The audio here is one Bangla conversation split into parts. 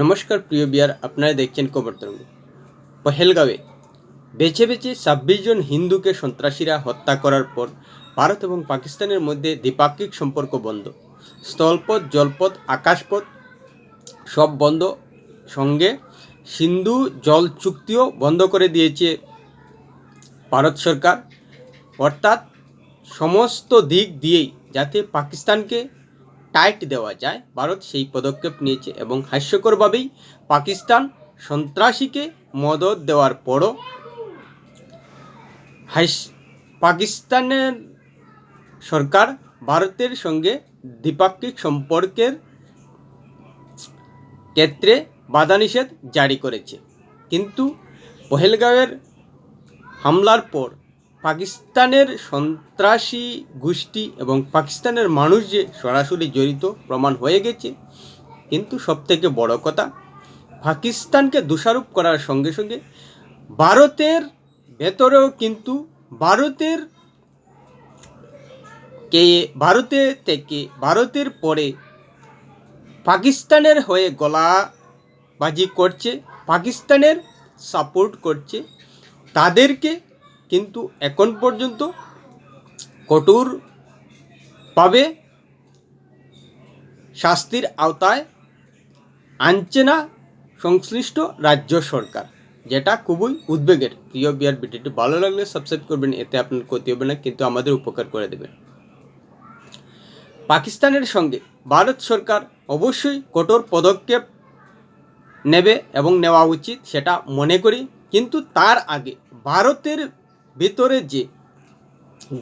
নমস্কার, প্রিয় বিয়ার আপনারা দেখছেন খবর তরঙ্গ। পহেলগাঁওয়ে বেছে বেছে ছাব্বিশ জন হিন্দুকে সন্ত্রাসীরা হত্যা করার পর ভারত এবং পাকিস্তানের মধ্যে দ্বিপাক্ষিক সম্পর্ক বন্ধ। স্থলপথ, জলপথ, আকাশপথ সব বন্ধ। সঙ্গে সিন্ধু জল চুক্তিও বন্ধ করে দিয়েছে ভারত সরকার। অর্থাৎ সমস্ত দিক দিয়েই যাতে পাকিস্তানকে টাইট দেওয়া যায়। ভারত সেই পদক্ষেপ নিয়েছে এবং হাস্যকরভাবেই পাকিস্তান সন্ত্রাসীকে মদত দেওয়ার পরও পাকিস্তানের সরকার ভারতের সঙ্গে দ্বিপাক্ষিক সম্পর্কের ক্ষেত্রে বাধানিষেধ জারি করেছে। কিন্তু পহেলগাঁওয়ের হামলার পর পাকিস্তানের সন্ত্রাসী গোষ্ঠী এবং পাকিস্তানের মানুষ যে সরাসরি জড়িত প্রমাণ হয়ে গেছে, কিন্তু সবথেকে বড় কথা, পাকিস্তানকে দোষারোপ করার সঙ্গে সঙ্গে ভারতের ভেতরেও কিন্তু ভারতের কে ভারতে থেকে ভারতের পরে পাকিস্তানের হয়ে গলাবাজি করছে, পাকিস্তানের সাপোর্ট করছে, তাদেরকে কিন্তু এখন পর্যন্ত কঠোর পাবে শাস্তির আওতায় আনছে না সংশ্লিষ্ট রাজ্য সরকার, যেটা খুবই উদ্বেগের। প্রিয় বিয়ার ভিডিওটি ভালো লাগলে সাবস্ক্রাইব করবেন, এতে আপনার ক্ষতি হবে না, কিন্তু আমাদের উপকার করে দেবেন পাকিস্তানের সঙ্গে ভারত সরকার অবশ্যই কঠোর পদক্ষেপ নেবে এবং নেওয়া উচিত, সেটা মনে করি। কিন্তু তার আগে ভারতের ভিতরে যে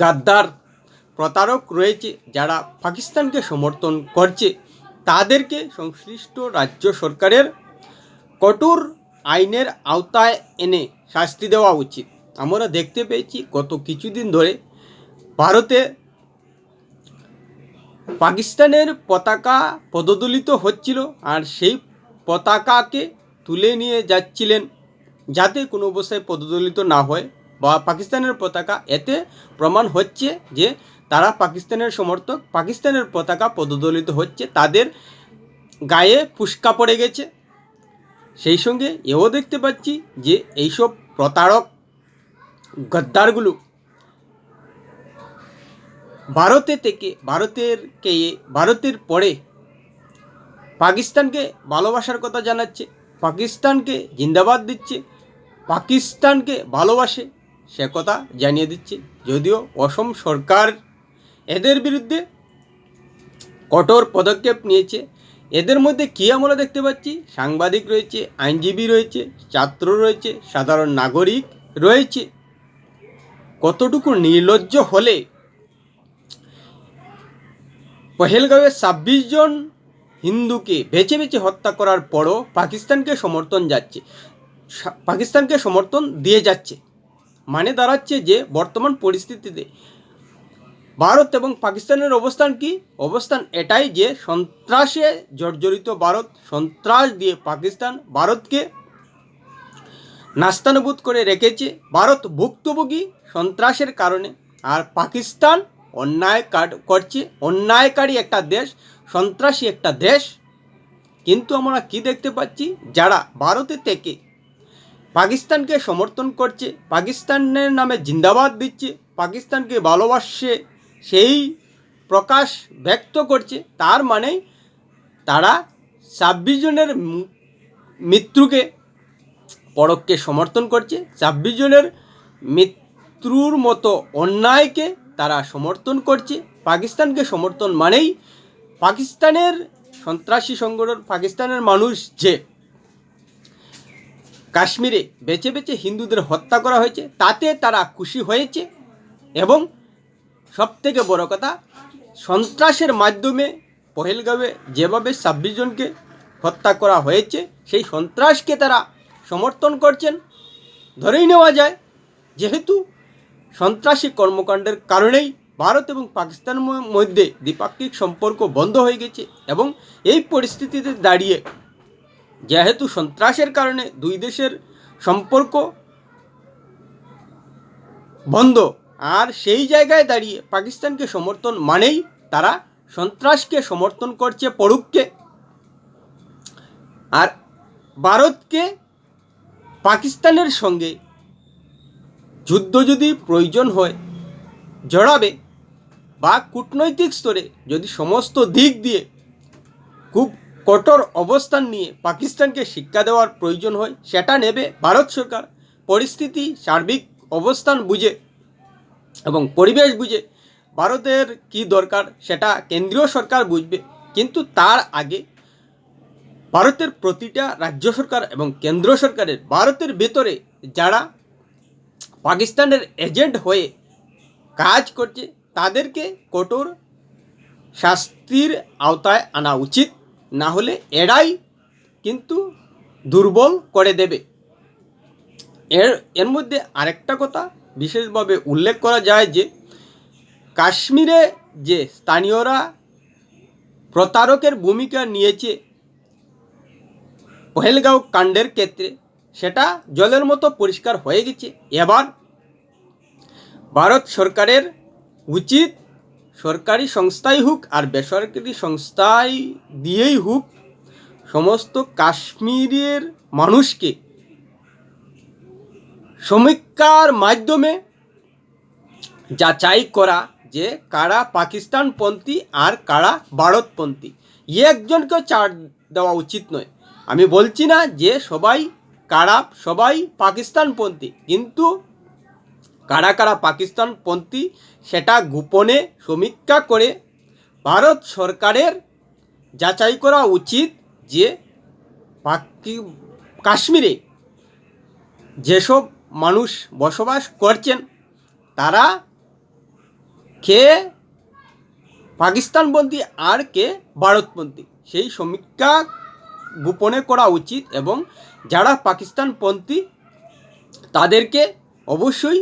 গাদ্দার প্রতারক রয়েছে, যারা পাকিস্তানকে সমর্থন করছে, তাদেরকে সংশ্লিষ্ট রাজ্য সরকারের কঠোর আইনের আওতায় এনে শাস্তি দেওয়া উচিত। আমরা দেখতে পেয়েছি, গত কিছুদিন ধরে ভারতে পাকিস্তানের পতাকা পদদলিত হচ্ছিল আর সেই পতাকাকে তুলে নিয়ে যাচ্ছিলেন, যাতে কোনো অবস্থায় পদদলিত না হয়। বা পাকিস্তানের পতাকা এতে প্রমাণ হচ্ছে যে তারা পাকিস্তানের সমর্থক, পাকিস্তানের পতাকা পদদলিত হচ্ছে, তাদের গায়ে ফুসকা পড়ে গেছে। সেই সঙ্গে এও দেখতে পাচ্ছি যে এইসব প্রতারক গদ্দারগুলো ভারতে থেকে, ভারতের কে, ভারতের পরে পাকিস্তানকে ভালোবাসার কথা জানাচ্ছে, পাকিস্তানকে জিন্দাবাদ দিচ্ছে, পাকিস্তানকে ভালোবাসে। সে কথা জানিয়ে দিচ্ছে। যদিও অসম সরকার এদের বিরুদ্ধে কঠোর পদক্ষেপ নিয়েছে। এদের মধ্যে কী আমরা দেখতে পাচ্ছি? সাংবাদিক রয়েছে, আইনজীবী রয়েছে, ছাত্র রয়েছে, সাধারণ নাগরিক রয়েছে। কতটুকু নির্লজ্জ হলে পহেলগাঁওয়ে ছাব্বিশ জন হিন্দুকে বেছে বেছে হত্যা করার পরও পাকিস্তানকে সমর্থন যাচ্ছে পাকিস্তানকে সমর্থন দিয়ে যাচ্ছে। মানে দাঁড়াচ্ছে যে বর্তমান পরিস্থিতিতে ভারত এবং পাকিস্তানের অবস্থান কি? অবস্থান এটাই যে সন্ত্রাসে জর্জরিত ভারত, সন্ত্রাস দিয়ে পাকিস্তান ভারতকে নাস্তানুভূত করে রেখেছে। ভারত ভুক্তভোগী সন্ত্রাসের কারণে। আর পাকিস্তান অন্যায় করছে। অন্যায়কারী একটা দেশ, সন্ত্রাসী একটা দেশ। কিন্তু আমরা কি দেখতে পাচ্ছি? যারা ভারতে থেকে পাকিস্তানকে সমর্থন করছে, পাকিস্তানের নামে জিন্দাবাদ দিচ্ছে, পাকিস্তানকে ভালোবাসছে, সেই প্রকাশ ব্যক্ত করছে। তার মানে তারা ছাব্বিশ জনের মৃত্যুকে পরককে সমর্থন করছে। ছাব্বিশ জনের মৃত্যুর মতো অন্যায়কে তারা সমর্থন করছে। পাকিস্তানকে সমর্থন মানেই পাকিস্তানের সন্ত্রাসী সংগঠন, পাকিস্তানের মানুষ যে কাশ্মীরে বেছে বেছে হিন্দুদের হত্যা করা হয়েছে, তাতে তারা খুশি হয়েছে এবং সবথেকে বড় কথা, সন্ত্রাসের মাধ্যমে পহেলগাঁওয়ে যেভাবে ছাব্বিশ জনকে হত্যা করা হয়েছে, সেই সন্ত্রাসকে তারা সমর্থন করছেন। ধরেই নেওয়া যায়, যেহেতু সন্ত্রাসী কর্মকাণ্ডের কারণেই ভারত এবং পাকিস্তানের মধ্যে দ্বিপাক্ষিক সম্পর্ক বন্ধ হয়ে গেছে এবং এই পরিস্থিতিতে দাঁড়িয়ে যেহেতু সন্ত্রাসের কারণে দুই দেশের সম্পর্ক বন্ধ, আর সেই জায়গায় দাঁড়িয়ে পাকিস্তানকে সমর্থন মানেই তারা সন্ত্রাসকে সমর্থন করছে পড়ুককে আর ভারতকে পাকিস্তানের সঙ্গে যুদ্ধ যদি প্রয়োজন হয়, জড়াবে, বা কূটনৈতিক স্তরে যদি সমস্ত দিক দিয়ে খুব কঠোর অবস্থান নিয়ে পাকিস্তানকে শিক্ষা দেওয়ার প্রয়োজন হয়, সেটা নেবে ভারত সরকার। পরিস্থিতি, সার্বিক অবস্থান বুঝে এবং পরিবেশ বুঝে ভারতের কি দরকার, সেটা কেন্দ্রীয় সরকার বুঝবে। কিন্তু তার আগে ভারতের প্রতিটা রাজ্য সরকার এবং কেন্দ্র সরকারের ভারতের ভেতরে যারা পাকিস্তানের এজেন্ট হয়ে কাজ করছে, তাদেরকে কঠোর শাস্তির আওতায় আনা উচিত। না হলে এরাই কিন্তু দুর্বল করে দেবে। এর এর মধ্যে আরেকটা কথা বিশেষভাবে উল্লেখ করা যায় যে, কাশ্মীরে যে স্থানীয়রা প্রতারকের ভূমিকা নিয়েছে পহেলগাঁও কাণ্ডের ক্ষেত্রে, সেটা জলের মতো পরিষ্কার হয়ে গেছে। এবার ভারত সরকারের উচিত সরকারি সংস্থাই হোক আর বেসরকারি সংস্থায় দিয়েই হোক, সমস্ত কাশ্মীরের মানুষকে সমীক্ষার মাধ্যমে যাচাই করা যে কারা পাকিস্তানপন্থী আর কারা ভারতপন্থী। একজনকেও ছাড় দেওয়া উচিত নয়। আমি বলছি না যে সবাই কারা, সবাই পাকিস্তানপন্থী, কিন্তু কারা কারা পাকিস্তানপন্থী সেটা গোপনে সমীক্ষা করে ভারত সরকারের যাচাই করা উচিত যে পাকি, কাশ্মীরে যেসব মানুষ বসবাস করছেন, তারা কে পাকিস্তানপন্থী আর কে ভারতপন্থী সেই সমীক্ষা গোপনে করা উচিত এবং যারা পাকিস্তানপন্থী তাদেরকে অবশ্যই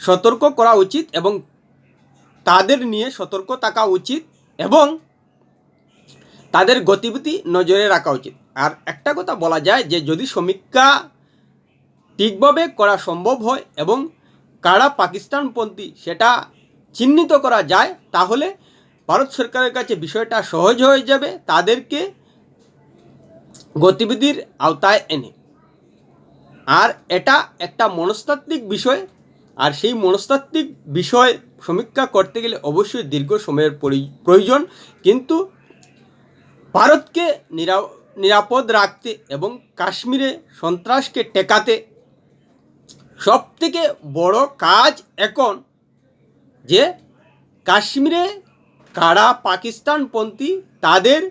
সতর্ক করা উচিত এবং তাদের নিয়ে সতর্ক থাকা উচিত এবং তাদের গতিবিধি নজরে রাখা উচিত। আর একটা কথা বলা যায় যে, যদি সমীক্ষা ঠিকভাবে করা সম্ভব হয় এবং কারা পাকিস্তানপন্থী সেটা চিহ্নিত করা যায়, তাহলে ভারত সরকারের কাছে বিষয়টা সহজ হয়ে যাবে তাদেরকে গতিবিধির আওতায় এনে। আর এটা একটা মনস্তাত্ত্বিক বিষয় আর সেই মনস্তাত্ত্বিক বিষয় সমীক্ষা করতে গেলে অবশ্যই দীর্ঘ সময়ের প্রয়োজন। কিন্তু ভারতকে নিরা নিরাপদ রাখতে এবং কাশ্মীরে সন্ত্রাসকে টেকাতে সব থেকে বড় কাজ এখন যে কাশ্মীরে কারা পাকিস্তানপন্থী তাদের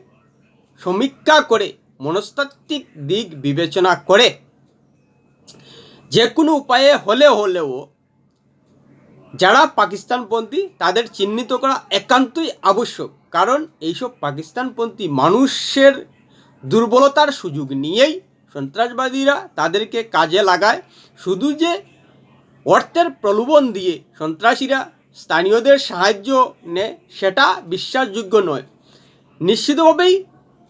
সমীক্ষা করে মনস্তাত্ত্বিক দিক বিবেচনা করে। যে কোনো উপায়ে হলে হলেও যারা পাকিস্তানপন্থী, তাদের চিহ্নিত করা একান্তই আবশ্যক। কারণ এইসব পাকিস্তানপন্থী মানুষের দুর্বলতার সুযোগ নিয়েই সন্ত্রাসবাদীরা তাদেরকে কাজে লাগায়। শুধু যে অর্থের প্রলোভন দিয়ে সন্ত্রাসীরা স্থানীয়দের সাহায্য নেয় সেটা বিশ্বাসযোগ্য নয়। নিশ্চিতভাবেই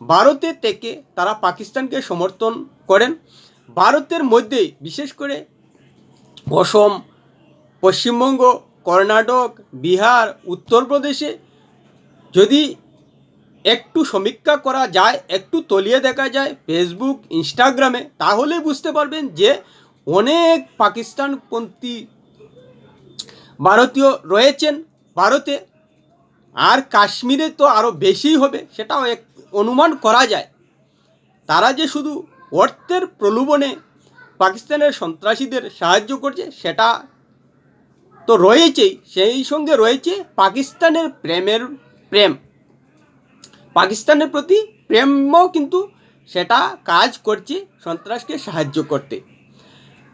ভারতে থেকে তারা পাকিস্তানকে সমর্থন করেন। ভারতের মধ্যে বিশেষ করে অসম পশ্চিমবঙ্গ, কর্ণাটক, বিহার, উত্তরপ্রদেশে যদি একটু সমীক্ষা করা যায়, একটু তলিয়ে দেখা যায় ফেসবুক ইনস্টাগ্রামে তাহলে বুঝতে পারবেন যে অনেক পাকিস্তানপন্থী ভারতীয় রয়েছেন ভারতে। আর কাশ্মীরে তো আরও বেশিই হবে, সেটাও এক অনুমান করা যায়। তারা যে শুধু অর্থের প্রলোভনে পাকিস্তানের সন্ত্রাসীদের সাহায্য করছে, সেটা তো রয়েছেই সেই সঙ্গে রয়েছে পাকিস্তানের প্রেমের প্রেম। পাকিস্তানের প্রতি প্রেমও কিন্তু সেটা কাজ করছে, সন্ত্রাসকে সাহায্য করতে।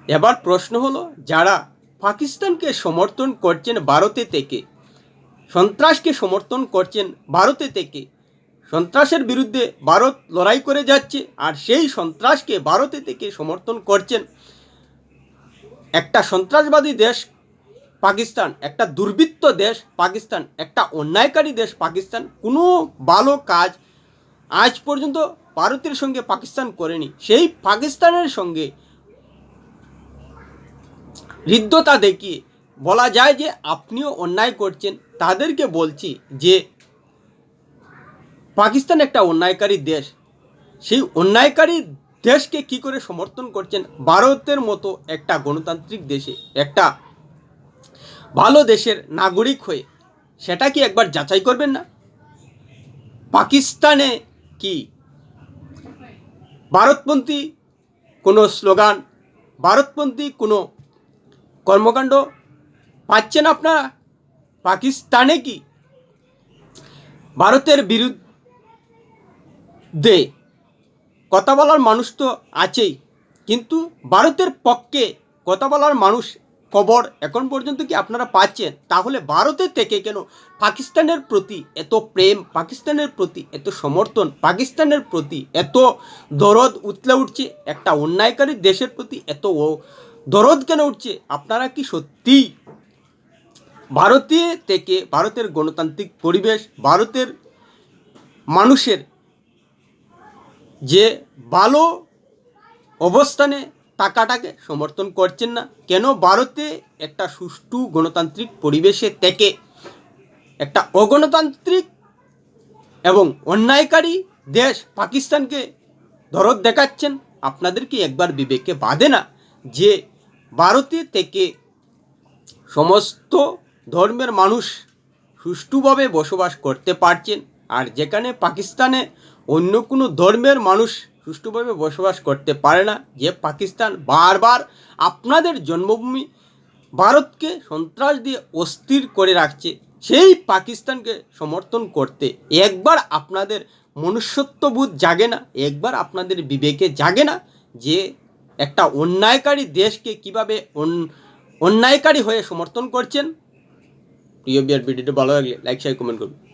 এবার প্রশ্ন হলো, যারা পাকিস্তানকে সমর্থন করছেন ভারতে থেকে, সন্ত্রাসকে সমর্থন করছেন ভারতে থেকে, সন্ত্রাসের বিরুদ্ধে ভারত লড়াই করে যাচ্ছে আর সেই সন্ত্রাসকে ভারতে থেকে সমর্থন করছেন, একটা সন্ত্রাসবাদী দেশ পাকিস্তান, একটা দুর্বৃত্ত দেশ পাকিস্তান, একটা অন্যায়কারী দেশ পাকিস্তান, কোনো ভালো কাজ আজ পর্যন্ত ভারতের সঙ্গে পাকিস্তান করেনি। সেই পাকিস্তানের সঙ্গে হৃদ্যতা দেখিয়ে বলা যায় যে আপনিও অন্যায় করছেন। তাদেরকে বলছি যে পাকিস্তান একটা অন্যায়কারী দেশ। সেই অন্যায়কারী দেশকে কি করে সমর্থন করছেন? ভারতের মতো একটা গণতান্ত্রিক দেশে, একটা ভালো দেশের নাগরিক হয়ে সেটা কি একবার যাচাই করবেন না? পাকিস্তানে কি ভারতপন্থী কোনো স্লোগান, ভারতপন্থী কোনো কর্মকাণ্ড পাচ্ছেন আপনারা? পাকিস্তানে কি ভারতের বিরুদ্ধে কথা বলার মানুষ তো আছেই, কিন্তু ভারতের পক্ষে কথা বলার মানুষ খবর এখন পর্যন্ত কি আপনারা পাচ্ছেন? তাহলে ভারতের থেকে কেন পাকিস্তানের প্রতি এত প্রেম, পাকিস্তানের প্রতি এত সমর্থন, পাকিস্তানের প্রতি এত দরদ উতলে উঠছে? একটা অন্যায়কারী দেশের প্রতি এত দরদ কেন উঠছে? আপনারা কি সত্যিই ভারতীয় থেকে ভারতের গণতান্ত্রিক পরিবেশ, ভারতের মানুষের যে ভালো অবস্থানে টাকাটাকে সমর্থন করছেন না। কেন ভারতে একটা সুষ্ঠু গণতান্ত্রিক পরিবেশে থেকে একটা অগণতান্ত্রিক এবং অন্যায়কারী দেশ পাকিস্তানকে দরদ দেখাচ্ছেন, আপনাদের কি একবার বিবেকে বাঁধে না যে ভারতে থেকে সমস্ত ধর্মের মানুষ সুষ্ঠুভাবে বসবাস করতে পারছেন? আর যেখানে পাকিস্তানে অন্য কোনো ধর্মের মানুষ সুষ্ঠুভাবে বসবাস করতে পারে না, যে পাকিস্তান বারবার আপনাদের জন্মভূমি ভারতকে সন্ত্রাস দিয়ে অস্থির করে রাখছে, সেই পাকিস্তানকে সমর্থন করতে। একবার আপনাদের মনুষ্যত্ববোধ জাগে না, একবার আপনাদের বিবেকে জাগে না যে একটা অন্যায়কারী দেশকে কীভাবে অন- অন্যায়কারী হয়ে সমর্থন করছেন। প্রিয় বিয়ার ভিডিওটা ভালো লাগলে লাইক শেয়ার কমেন্ট করুন।